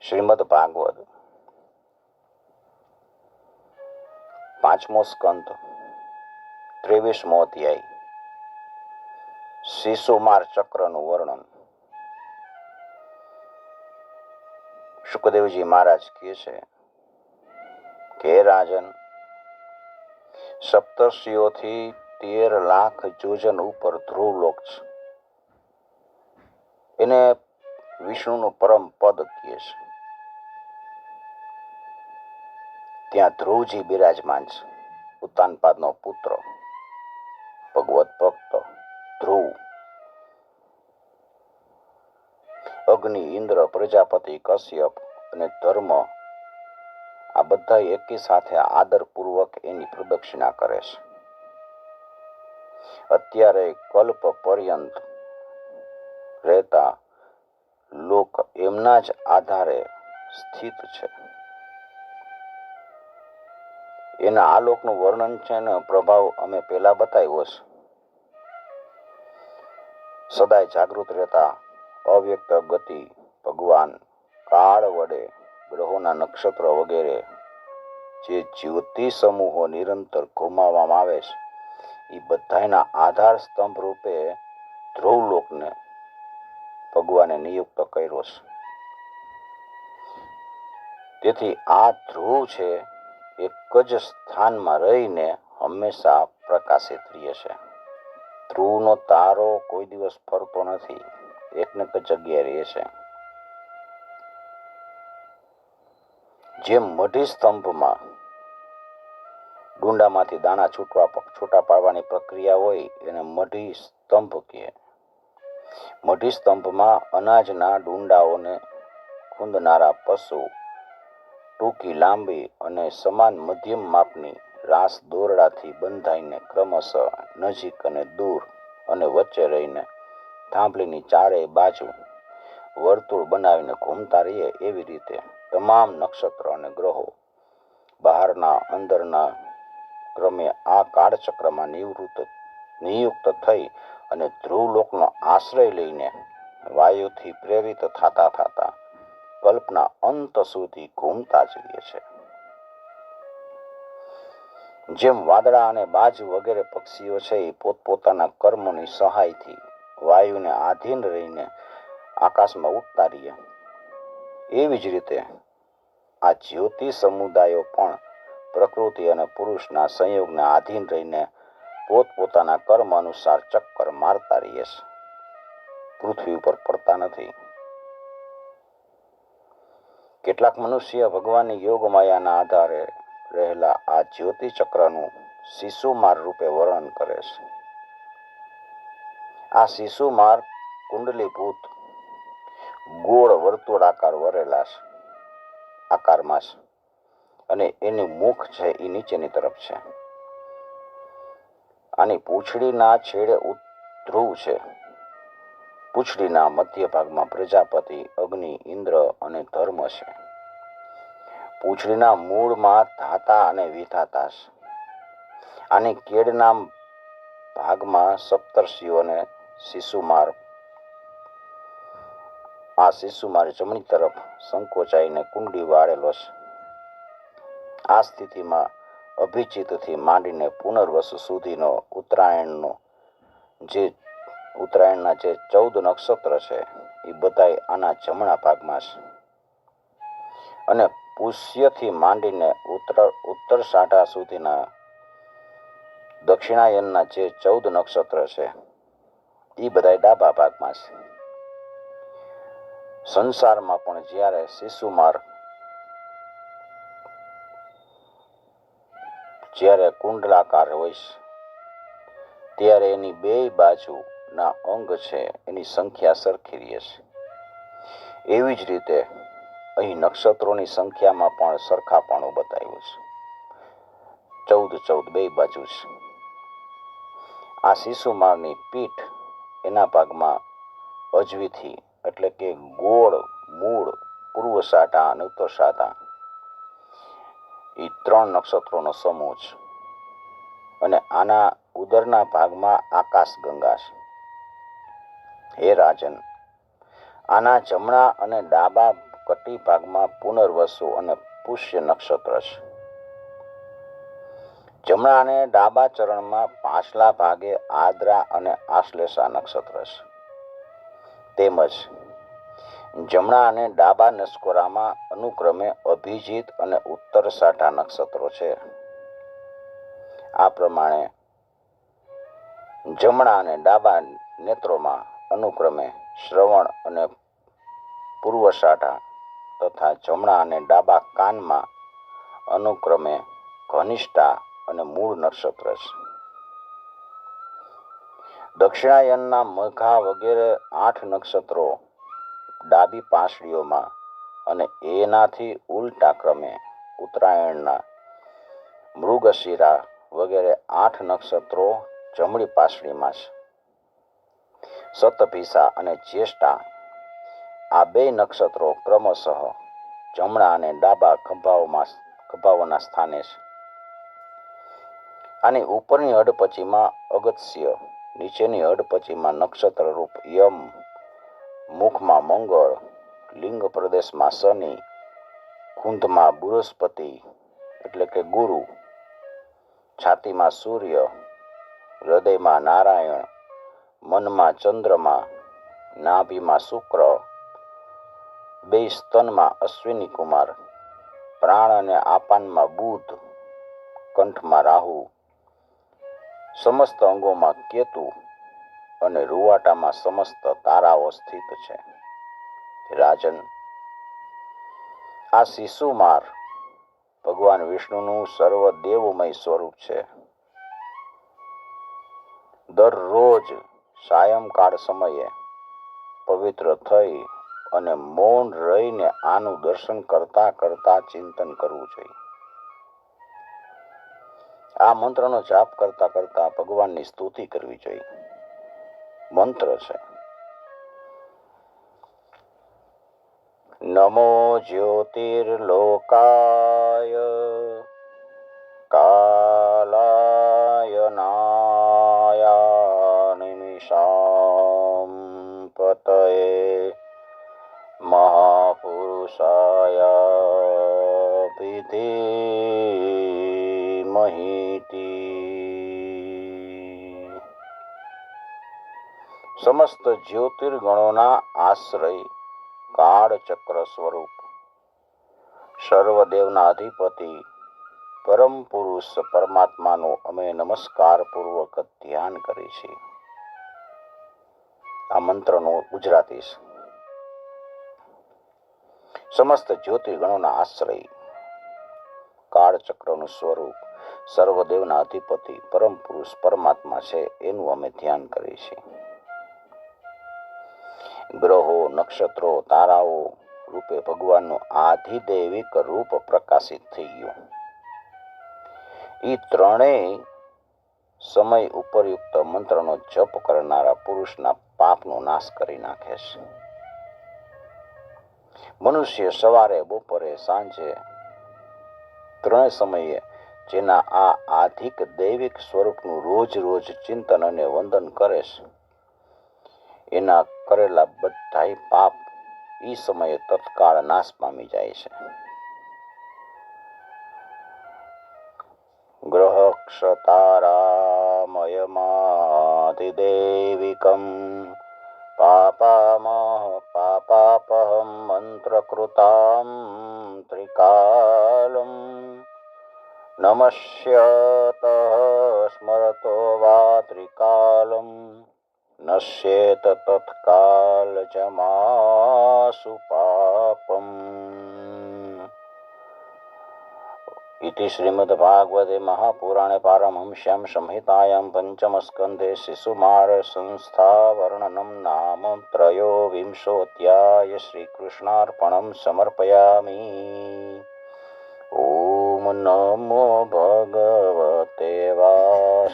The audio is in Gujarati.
શ્રીમદ ભાગવત. પાંચમો સ્કંદ, ત્રેવીસમો અધ્યાય. શિશુમાર ચક્રનું વર્ણન. સુખદેવજી મહારાજ કહે છે કે રાજન, સપ્તર્ષિઓથી તેર લાખ જોજન ઉપર ધ્રુવલોક છે. એને વિષ્ણુનું પરમ પદ કહે છે. ત્યાં ધ્રુવજી બિરાજમાન છે ઉત્તાનપાદનો પુત્ર, ભગવત ભક્ત, ધ્રુવ. અગ્નિ, ઇન્દ્ર, પ્રજાપતિ, કશ્યપ અને ધર્મ આ બધા એકી સાથે આદરપૂર્વક એની પ્રદક્ષિણા કરે છે. અત્યારે કલ્પ પર્યંત રહેતા લોક એમના જ આધારે સ્થિત છે. એના આલોકનું વર્ણન છે ને, પ્રભાવ અમે પહેલાં બતાવ્યો છે. સદાય જાગૃત રહેતા, અવ્યક્ત ગતિ, ભગવાન, કાળ વડે, ગ્રહોના નક્ષત્ર વગેરે, જે જ્યોતિ સમૂહો નિરંતર ઘુમાવવામાં આવે છે એ બધાના આધાર સ્તંભ રૂપે ધ્રુવલોકને ભગવાને નિયુક્ત કર્યો છે. તેથી આ ધ્રુવ છે એક જ સ્થાનમાં રહીને હંમેશા પ્રકાશિત રહે છે. ધ્રુવનો તારો કોઈ દિવસ ફરતો નથી એકને એક જગ્યાએ રહે છે. જે મઢી સ્તંભમાં ડુંડામાંથી દાણા છૂટવા છૂટા પાડવાની પ્રક્રિયા હોય, એને મઢી સ્તંભ કહે. મઢી સ્તંભમાં અનાજના ડુંડાઓને ખૂંદનારા પશુ ટૂંકી, લાંબી અને સમાન મધ્યમ માપની રાસ દોરડાથી બંધાઈને ક્રમશઃ નજીક અને દૂર અને વચ્ચે રહીને થાંભલીની ચારેય બાજુ વર્તુળ બનાવીને ઘૂમતા રહીએ એવી રીતે તમામ નક્ષત્ર અને ગ્રહો બહારના, અંદરના ક્રમે આ કાળચક્રમાં નિવૃત્ત, નિયુક્ત થઈ અને ધ્રુવલોકનો આશ્રય લઈને વાયુથી પ્રેરિત થતા થતા કલ્પના અંત સુધી ઘૂમતા જ રહે છે. જેમ વાદળા અને બાજ વગેરે પક્ષીઓ છે, એ પોતપોતાના કર્મોની સહાયથી વાયુને આધીન રહીને આકાશમાં ઉડતા રહીએ. એવી જ રીતે આ જ્યોતિ સમુદાયો પણ પ્રકૃતિ અને પુરુષના સંયોગને આધીન રહીને પોતપોતાના કર્મ અનુસાર ચક્કર મારતા રહીએ છે. પૃથ્વી ઉપર પડતા નથી. કેટલાક મનુષ્ય ભગવાનની યોગ માયાના આધારે રહેલા આ જ્યોતિ ચક્રનું શિશુમાર રૂપે વર્ણન કરે છે. આ શિશુ માર્ગ કુંડલીભૂત ગોળ વર્તુળાકાર વરેલા છે, આકારમાં છે અને એની મુખ છે એ નીચેની તરફ છે. આની પૂંછડીના છેડે ધ્રુવ છે. પૂંછડીના મધ્ય ભાગમાં પ્રજાપતિ, અગ્નિ, ઇન્દ્ર અને ધર્મ છે. પૂંછડીના મૂળમાં ધાતા અને વિધાતા છે. આની કેડના ભાગમાં સપ્તર્ષિઓ અને શિશુમાર. આ શિશુમાર જમણી તરફ સંકોચાઈને કુંડી વાળેલો છે. આ સ્થિતિમાં અભિજીતથી માંડીને પુનર્વસુ સુધીનો ઉત્તરાયણનો જે ઉત્તરાયણના જે ચૌદ નક્ષત્ર છે, એ બધાય આના જમણા ભાગમાં છે. અને પુષ્યથી માંડીને ઉત્તર ઉત્તર સાંઠા સુધીના દક્ષિણાયનના જે ચૌદ નક્ષત્ર છે, એ બધાય ડાબા ભાગમાં છે. સંસારમાં પણ જ્યારે શિશુમાર, જ્યારે કુંડલાકાર હોય ત્યારે એની બે બાજુના અંગ છે, એની સંખ્યા સરખી રહે છે. એવી જ રીતે અહીં નક્ષત્રોની સંખ્યામાં પણ સરખાપણું બતાવ્યું છે. ચૌદ ચૌદ બે બાજુ છે. આ શિશુમાળની પીઠ એના ભાગમાં અજવીથી એટલે કે ગોળ, મૂળ, પૂર્વ સાટા અને ઉત્તર સાટા. એ ત્રણ નક્ષત્રોનો સમૂહ છે. અને આના ઉદરના ભાગમાં આકાશ ગંગા છે. હે રાજન, આના જમણા અને ડાબા કટી ભાગમાં પુનર્વસુ અને પુષ્ય નક્ષત્ર છે. જમણા અને ડાબા ચરણમાં પાછલા ભાગે આદ્રા અને આશ્લેષા નક્ષત્ર છે. તેમજ જમણા અને ડાબા નસકોરામાં અનુક્રમે અભિજીત અને ઉત્તર સાઠા નક્ષત્રો છે. આ પ્રમાણે જમણા અને ડાબા નેત્રોમાં અનુક્રમે શ્રવણ અને પૂર્વ તથા જમણા અને ડાબા કાનમાં અનુક્રમે ઘનિષ્ઠા અને મૂળ નક્ષત્ર છે. દક્ષિણાયનના મઘા વગેરે આઠ નક્ષત્રો ડાબી પાંસળીઓમાં અને એનાથી ઉલટા ક્રમે ઉત્તરાયણના મૃગશિરા વગેરે આઠ નક્ષત્રો જમણી પાસળીમાં છે. સતભિસા અને જ્યેષ્ઠા. આ બે નક્ષત્રો ક્રમશઃ જમણા અને ડાબા ખંભાઓમાં ખંભાઓના સ્થાને છે. આની ઉપરની અડપચીમાં અગત્ય, નીચેની અડપચીમાં નક્ષત્ર રૂપ યમ, મુખમાં મંગળ, લિંગ પ્રદેશમાં શનિ, કુંધમાં બૃહસ્પતિ, એટલે કે ગુરુ. છાતીમાં સૂર્ય, હૃદયમાં નારાયણ મનમાં ચંદ્રમાં, નાભીમાં શુક્ર, બે સ્તનમાં અશ્વિની કુમાર, પ્રાણ અને આપાનમાં બુધ, કંઠમાં રાહુ, સમસ્ત અંગોમાં કેતુ અને રૂવાટામાં સમસ્ત તારાઓ સ્થિત છે. રાજન, આ શિશુમાર ભગવાન વિષ્ણુનું સર્વ દેવમય સ્વરૂપ છે. દરરોજ સાયંકાળ સમયે પવિત્ર થઈ અને મૌન રહીને આનું દર્શન કરતા કરતા ચિંતન કરવું જોઈએ. આ મંત્રનો જાપ કરતા કરતા ભગવાનની સ્તુતિ કરવી જોઈએ. મંત્ર છે. નમો જ્યોતિર્લોકાય મહાપુરુષાય વિધિ મહિતી સમસ્ત જ્યોતિર્ગણોના આશ્રય કાળ ચક્ર સ્વરૂપ સર્વદેવના અધિપતિ પરમ પુરુષ પરમાત્માનો અમે નમસ્કાર પૂર્વક ધ્યાન કરી છે આ મંત્રનો ગુજરાતી સમસ્ત જ્યોતિર્ગણોના આશ્રય. કાળચક્રનું સ્વરૂપ સર્વદેવના અધિપતિ, પરમ પુરુષ, પરમાત્મા છે, એનું અમે ધ્યાન કરીએ છીએ. ગ્રહો, નક્ષત્રો, તારાઓ રૂપે ભગવાનનું આધિદૈવિક રૂપ પ્રકાશિત થઈ ગયું. એ ત્રણેય સમય ઉપરયુક્ત મંત્રનો જપ કરનારા પુરુષના પાપનો નાશ કરી નાખે છે. મનુષ્ય સવારે, બપોરે, સાંજે ત્રણેય સમયે જેના આ આધિક દૈવિક સ્વરૂપનું રોજ રોજ ચિંતન અને વંદન કરે છે, એના કરેલા બધાય પાપ એ સમયે તત્કાળ નાશ પામી જાય છે. ગ્રહ ક્ષતારામયમાધિદેવિકમ પાપામહ પાપાપહમ મંત્રકૃતામ ત્રિકાલમ નમસ્યત સ્મરતો વા ત્રિકાલમ નશ્યેત તત્કાલ જમાસુ इति श्रीमद्भागवते महापुराणे पारमहंस्यां संहितायां पञ्चमस्कन्धे शिशुमारसंस्थावर्णनं नाम त्रयोविंशोऽध्याय श्रीकृष्णार्पणं समर्पयामि ॐ नमो भगवते वासुदेवाय